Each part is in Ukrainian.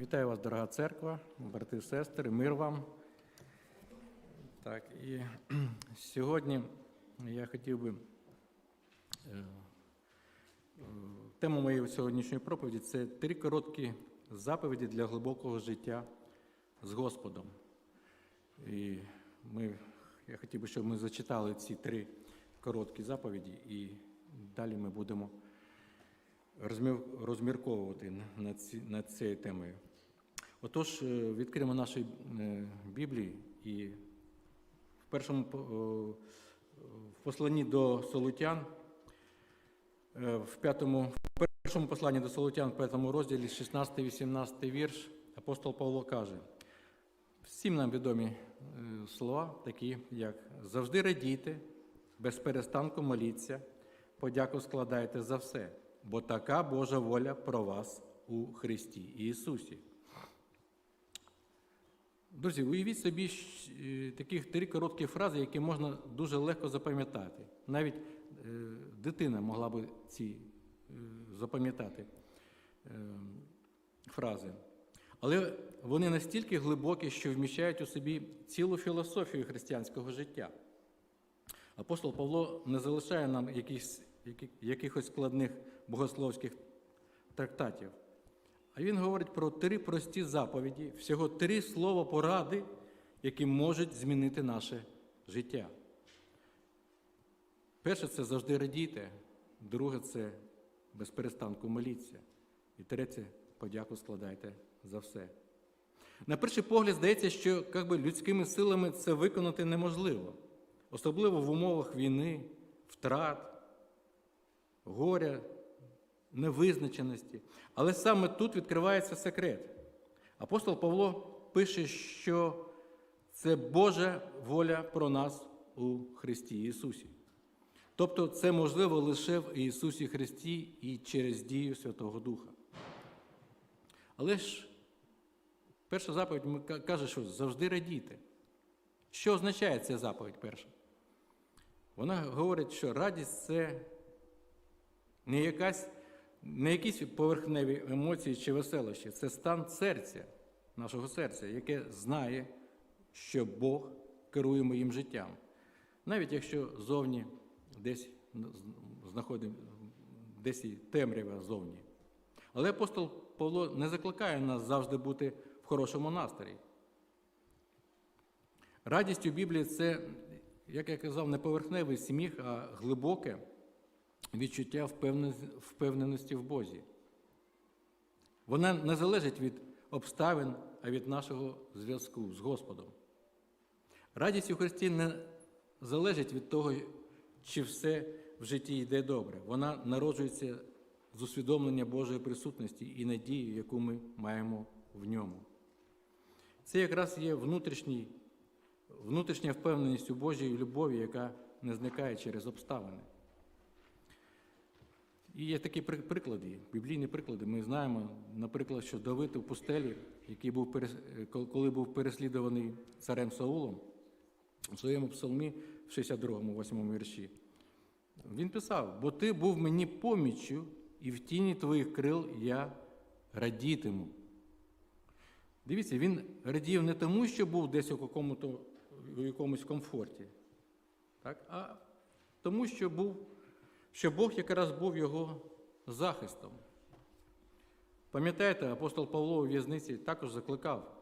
Вітаю вас, дорога церква, брати і сестри, мир вам. Так, і сьогодні я хотів би. е, Тема моєї сьогоднішньої проповіді це три короткі заповіді для глибокого життя з Господом. І ми, я хотів би, щоб ми зачитали ці три короткі заповіді, і далі ми будемо розмірковувати над цією темою. Отож, е, відкриємо наші е, Біблії і в першому в посланні до Солутян, е, в п'ятому, в першому посланні до Солутян, в п'ятому розділі, 16-18 вірш, апостол Павло каже, всім нам відомі слова, такі як завжди радійте, без перестанку моліться, подяку складайте за все, бо така Божа воля про вас у Христі Ісусі. Друзі, уявіть собі е, таких три короткі фрази, які можна дуже легко запам'ятати. Навіть е, дитина могла би ці е, запам'ятати фрази. Але вони настільки глибокі, що вміщають у собі цілу філософію християнського життя. Апостол Павло не залишає нам якихось складних богословських трактатів. А він говорить про три прості заповіді, всього три слова поради, які можуть змінити наше життя. Перше це завжди радійте, друге це без перестанку моліться. І третє подяку складайте за все. На перший погляд здається, що би, людськими силами це виконати неможливо, особливо в умовах війни, втрат, горя, невизначеності. Але саме тут відкривається секрет. Апостол Павло пише, що це Божа воля про нас у Христі Ісусі. Тобто це можливо лише в Ісусі Христі і через дію Святого Духа. Але ж перша заповідь каже, що завжди радійте. Що означає ця заповідь перша? Вона говорить, що радість це не, якась, не якісь поверхневі емоції чи веселощі, це стан серця, нашого серця, яке знає, що Бог керує моїм життям. Навіть якщо зовні десь знаходимо десь і темрява зовні. Але апостол Павло не закликає нас завжди бути в хорошому настрої. Радість у Біблії це, як я казав, не поверхневий сміх, а глибоке відчуття впевненості- в Бозі. Вона не залежить від обставин, а від нашого зв'язку з Господом. Радість у Христі не залежить від того, чи все в житті йде добре. Вона народжується з усвідомлення Божої присутності і надії, яку ми маємо в ньому. Це якраз є внутрішній, внутрішня впевненість у Божій любові, яка не зникає через обставини. І є такі приклади, біблійні приклади. Ми знаємо, наприклад, що Давид у пустелі, який був е, коли був переслідуваний царем Саулом, у своєму псалмі в 62-му, 8 вірші, він писав: бо ти був мені поміччю, і в тіні твоїх крил я радітиму. Дивіться, він радів не тому, що був десь у якомусь комфорті, так? а тому, що, був, що Бог якраз був його захистом. Пам'ятаєте, апостол Павло у в'язниці також закликав.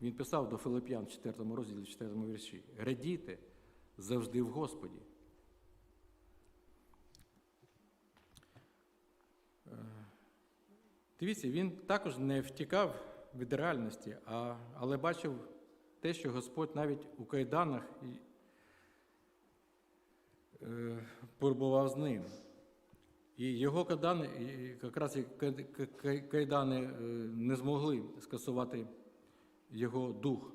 Він писав до Филип'ян в 4 розділі, 4 вірші: Радійте завжди в Господі. Е, Дивіться, він також не втікав від реальності, а, але бачив те, що Господь навіть у кайданах е, з ним. І його кайдани, якраз кайдани е, не змогли скасувати його дух,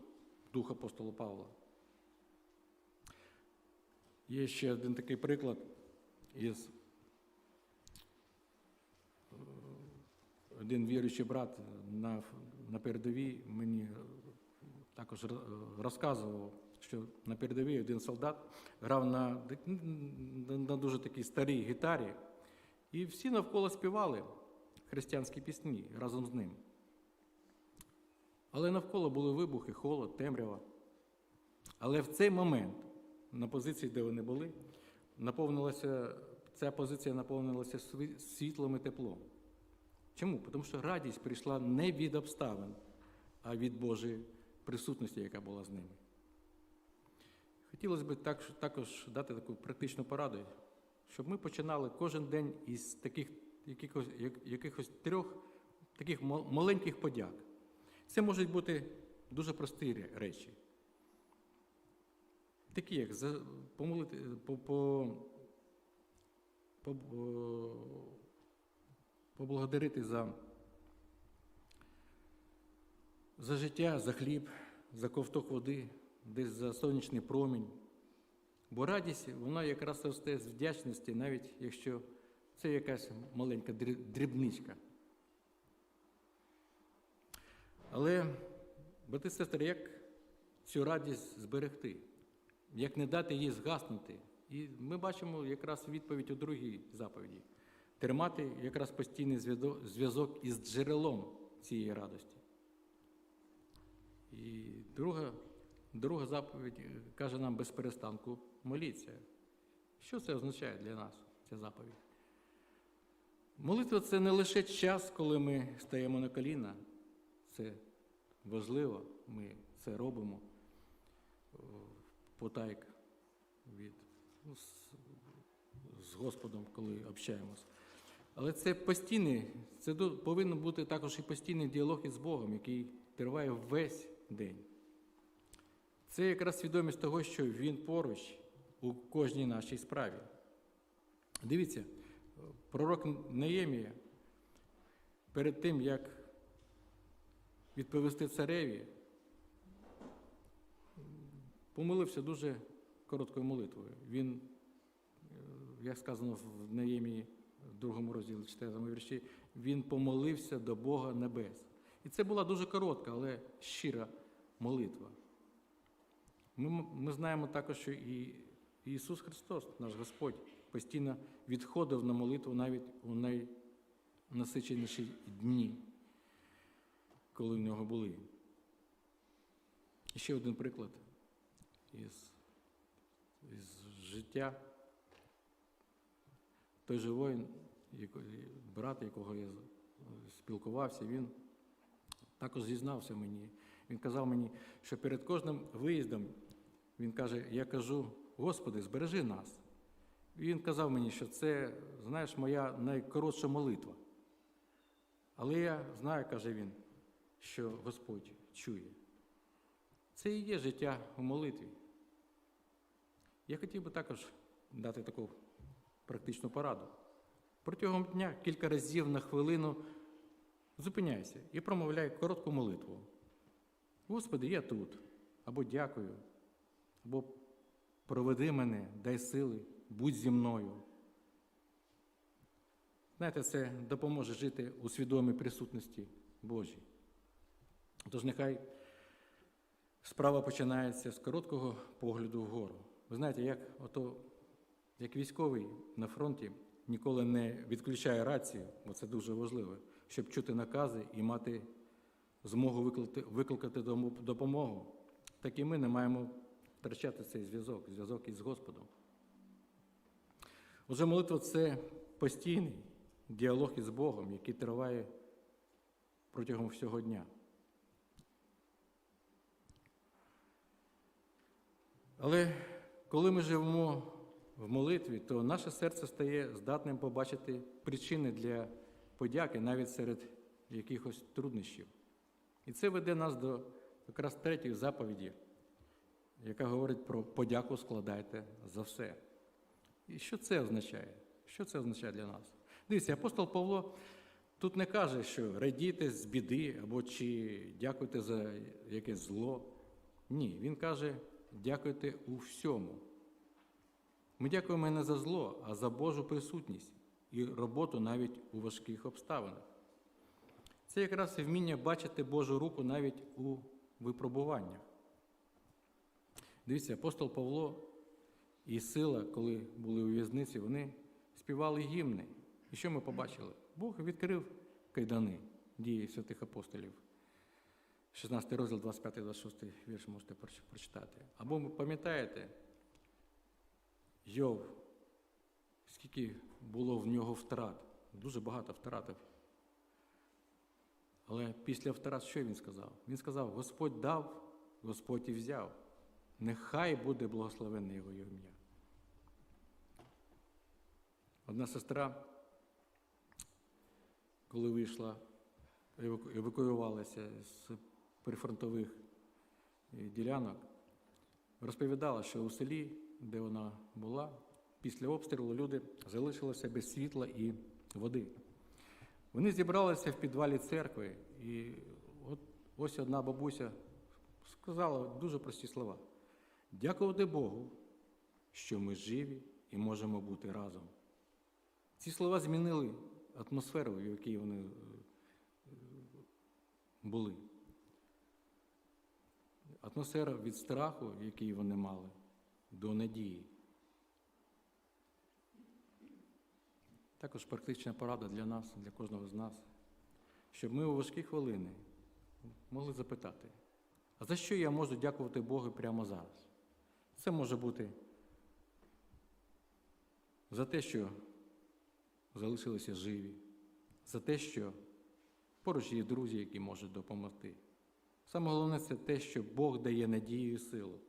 дух апостола Павла. Є ще один такий приклад із е, один віруючий брат на передовій мені також розказував, що на передовій один солдат грав на, на, дуже такій старій гітарі, і всі навколо співали християнські пісні разом з ним. Але навколо були вибухи, холод, темрява. Але в цей момент, на позиції, де вони були, наповнилася, ця позиція наповнилася світлом і теплом. Чому? Тому що радість прийшла не від обставин, а від Божої присутності, яка була з ними. Хотілося б також дати таку практичну пораду, щоб ми починали кожен день із таких якихось, якихось трьох таких маленьких подяк. Це можуть бути дуже прості речі. Такі, як помолити, по, по, по, поблагодарити за, за життя, за хліб, за ковток води, десь за сонячний промінь. Бо радість, вона якраз росте з вдячності, навіть якщо це якась маленька дрібничка. Але, брати сестри, як цю радість зберегти? Як не дати їй згаснути? І ми бачимо якраз відповідь у другій заповіді. Тримати якраз постійний зв'язок із джерелом цієї радості. І друга, друга заповідь е, каже нам без перестанку моліться. Що це означає для нас, ця заповідь? Молитва це не лише час, коли ми стаємо на коліна. Це важливо, ми це робимо потайк від, ну, з, з Господом, коли общаємось. Але це постійний, це повинен бути також і постійний діалог із Богом, який триває весь день. Це якраз свідомість того, що Він поруч у кожній нашій справі. Дивіться, пророк Неємія перед тим, як відповісти цареві, помолився дуже короткою молитвою. Він, е, як сказано в Неємії, в другому розділі 4 вірші, він помолився до Бога небес. І це була дуже коротка, але щира молитва. Ми, ми знаємо також, що і Ісус Христос, наш Господь, постійно відходив на молитву навіть у найнасиченіші дні, коли в нього були. І ще один приклад із, із життя. Той же воїн, брат, якого я спілкувався, він також зізнався мені. Він казав мені, що перед кожним виїздом він каже: Я кажу, Господи, збережи нас. Він казав мені, що це, знаєш, моя найкоротша молитва. Але я знаю, каже він, що Господь чує. Це і є життя у молитві. Я хотів би також дати таку практичну пораду. Протягом дня кілька разів на хвилину зупиняйся і промовляй коротку молитву. Господи, я тут, або дякую, або проведи мене, дай сили, будь зі мною. Знаєте, це допоможе жити у свідомій присутності Божій. Тож нехай справа починається з короткого погляду вгору. Ви знаєте, як, ото, як військовий на фронті ніколи не відключає рацію, бо це дуже важливо, щоб чути накази і мати змогу викликати допомогу, так і ми не маємо втрачати цей зв'язок, зв'язок із Господом. Отже, молитва це постійний діалог із Богом, який триває протягом всього дня. Але коли ми живемо в молитві, то наше серце стає здатним побачити причини для подяки навіть серед якихось труднощів. І це веде нас до якраз третьої заповіді, яка говорить про подяку складайте за все. І що це означає? Що це означає для нас? Дивіться, апостол Павло тут не каже, що радійте з біди або чи дякуйте за якесь зло. Ні, він каже, дякуйте у всьому. Ми дякуємо не за зло, а за Божу присутність і роботу навіть у важких обставинах. Це якраз і вміння бачити Божу руку навіть у випробуваннях. Дивіться, апостол Павло і сила, коли були у в'язниці, вони співали гімни. І що ми побачили? Бог відкрив кайдани дії святих апостолів. 16 розділ, 25-26 вірш можете прочитати. Або ви пам'ятаєте, Йов, скільки було в нього втрат, дуже багато втратив. Але після втрат що він сказав? Він сказав: Господь дав, Господь і взяв. Нехай буде благословенне його ім'я. Одна сестра, коли вийшла, евакуювалася з прифронтових е, ділянок, розповідала, що у селі, де вона була, після обстрілу люди залишилися без світла і води. Вони зібралися в підвалі церкви, і от ось одна бабуся сказала дуже прості слова: дякувати Богу, що ми живі і можемо бути разом. Ці слова змінили атмосферу, в якій вони е, були. Атмосфера від страху, який вони мали, до надії. Також практична порада для нас, для кожного з нас, щоб ми у важкі хвилини могли запитати, а за що я можу дякувати Богу прямо зараз? Це може бути за те, що залишилися живі, за те, що поруч є друзі, які можуть допомогти. Саме головне це те, що Бог дає надію і силу.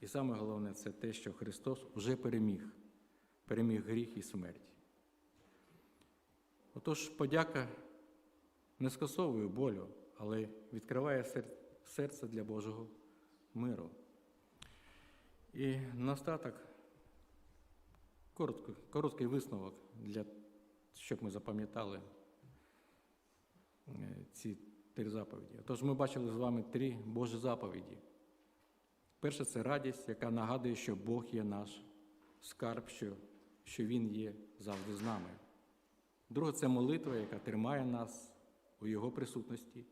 І саме головне це те, що Христос вже переміг, переміг гріх і смерть. Отож, подяка не скасовує болю, але відкриває серце для Божого миру. І наостаток коротко, короткий висновок, для, щоб ми запам'ятали е, ці три заповіді. Отож, ми бачили з вами три Божі заповіді. Перше це радість, яка нагадує, що Бог є наш скарб, що, що Він є завжди з нами. Друге це молитва, яка тримає нас у Його присутності,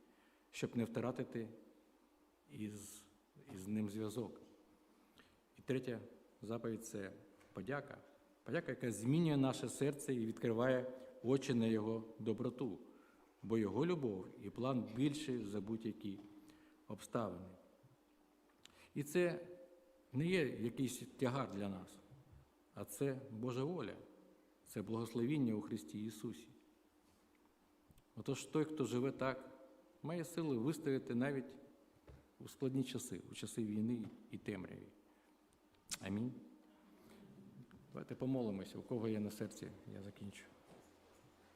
щоб не втратити із, із ним зв'язок. Третя заповідь це подяка. Подяка, яка змінює наше серце і відкриває очі на Його доброту, бо Його любов і план більший за будь-які обставини. І це не є якийсь тягар для нас, а це Божа воля, це благословіння у Христі Ісусі. Отож, той, хто живе так, має сили вистояти навіть у складні часи, у часи війни і темряві. Амінь. Давайте помолимося, у кого є на серці, я закінчу.